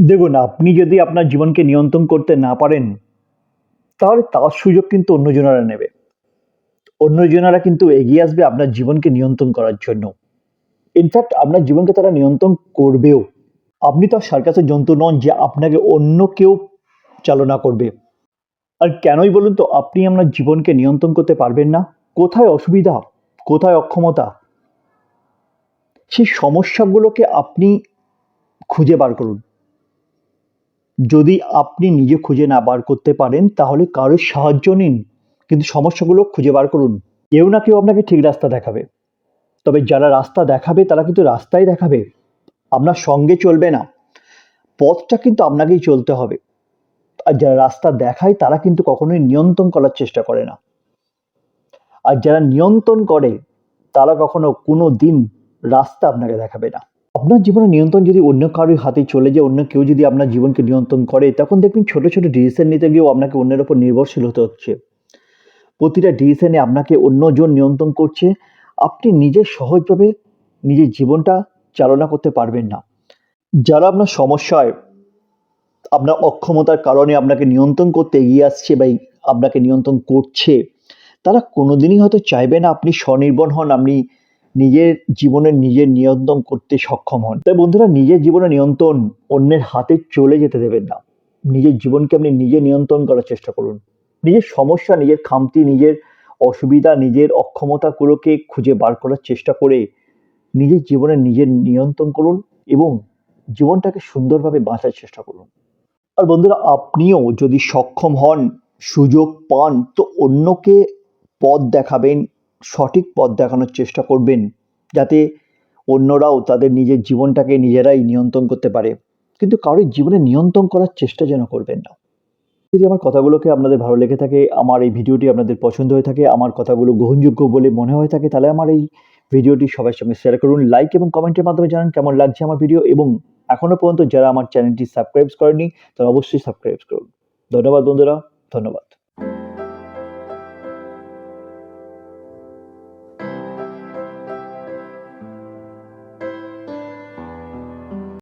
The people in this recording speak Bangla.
দেখুন, আপনি যদি আপনার জীবনকে নিয়ন্ত্রণ করতে না পারেন, তাহলে তার সুযোগ কিন্তু অন্যজনেরা নেবে। অন্যজনেরা কিন্তু এগিয়ে আসবে আপনার জীবনকে নিয়ন্ত্রণ করার জন্য। ইনফ্যাক্ট আপনার জীবনকে তারা নিয়ন্ত্রণ করবেও। আপনি তো সার্কাসের জন্তু নন যে আপনাকে অন্য কেউ চালনা করবে। আর কেনই বলুন তো, আপনি আপনার জীবনকে নিয়ন্ত্রণ করতে পারবেন না? কোথায় অসুবিধা? কোথায় অক্ষমতা? সেই সমস্যাগুলোকে আপনি খুঁজে বার করুন। যদি আপনি নিজে খুঁজে না বার করতে পারেন, তাহলে কারোর সাহায্য নিন। কিন্তু সমস্যাগুলো খুঁজে বার করুন। কেউ না কেউ আপনাকে ঠিক রাস্তা দেখাবে। তবে যারা রাস্তা দেখাবে, তারা কিন্তু রাস্তাই দেখাবে। আপনার সঙ্গে চলবে না। পথটা কিন্তু আপনাকেই চলতে হবে। আর যারা রাস্তা দেখায়, তারা কিন্তু কখনোই নিয়ন্ত্রণ করার চেষ্টা করে না। আর যারা নিয়ন্ত্রণ করে, তারা কখনো কোনো দিন রাস্তা আপনাকে দেখাবে না। আপনার জীবনের নিয়ন্ত্রণ যদি অন্য কারোর হাতে চলে যায়, অন্য কেউ যদি আপনার জীবনকে নিয়ন্ত্রণ করে, তখন দেখবেন ছোট ছোট ডিসিশন নিতে গিয়েও আপনাকে অন্যের ওপর নির্ভরশীল হতে হচ্ছে। প্রতিটা ডিসিশনে আপনাকে অন্যজন নিয়ন্ত্রণ করছে। আপনি নিজে সহজভাবে নিজের জীবনটা চালনা করতে পারবেন না। যারা আপনার সমস্যায়, আপনার অক্ষমতার কারণে আপনাকে নিয়ন্ত্রণ করতে এগিয়ে আসছে বা আপনাকে নিয়ন্ত্রণ করছে, তারা কোনোদিনই হয়তো চাইবে না আপনি স্বনির্ভর হন, আপনি নিজের জীবনের নিজের নিয়ন্ত্রণ করতে সক্ষম হন। তাই বন্ধুরা, নিজের জীবনে নিয়ন্ত্রণ অন্যের হাতে চলে যেতে দেবেন না। নিজের জীবনকে আপনি নিজে নিয়ন্ত্রণ করার চেষ্টা করুন। নিজের সমস্যা, নিজের খামতি, নিজের অসুবিধা, নিজের অক্ষমতাগুলোকে খুঁজে বার করার চেষ্টা করে নিজের জীবনে নিজের নিয়ন্ত্রণ করুন এবং জীবনটাকে সুন্দরভাবে বাঁচার চেষ্টা করুন। আর বন্ধুরা, আপনিও যদি সক্ষম হন, সুযোগ পান, তো অন্যকে পথ দেখাবেন সঠিক পথ দেখানোর চেষ্টা করবেন যাতে অন্যরাও তাদের নিজের জীবনটাকে নিজেরাই নিয়ন্ত্রণ করতে পারে। কিন্তু কারোর জীবনে নিয়ন্ত্রণ করার চেষ্টা যেন করবেন না। যদি আমার কথাগুলোকে আপনাদের ভালো লেগে থাকে, আমার এই ভিডিওটি আপনাদের পছন্দ হয়ে থাকে, আমার কথাগুলো গ্রহণযোগ্য বলে মনে হয়ে থাকে, তাহলে আমার এই ভিডিওটি সবার সঙ্গে শেয়ার করুন লাইক এবং কমেন্টের মাধ্যমে জানান কেমন লাগছে আমার ভিডিও এবং এখনও পর্যন্ত যারা আমার চ্যানেলটি সাবস্ক্রাইব করেনি তারা অবশ্যই সাবস্ক্রাইব করুন। ধন্যবাদ বন্ধুরা, ধন্যবাদ।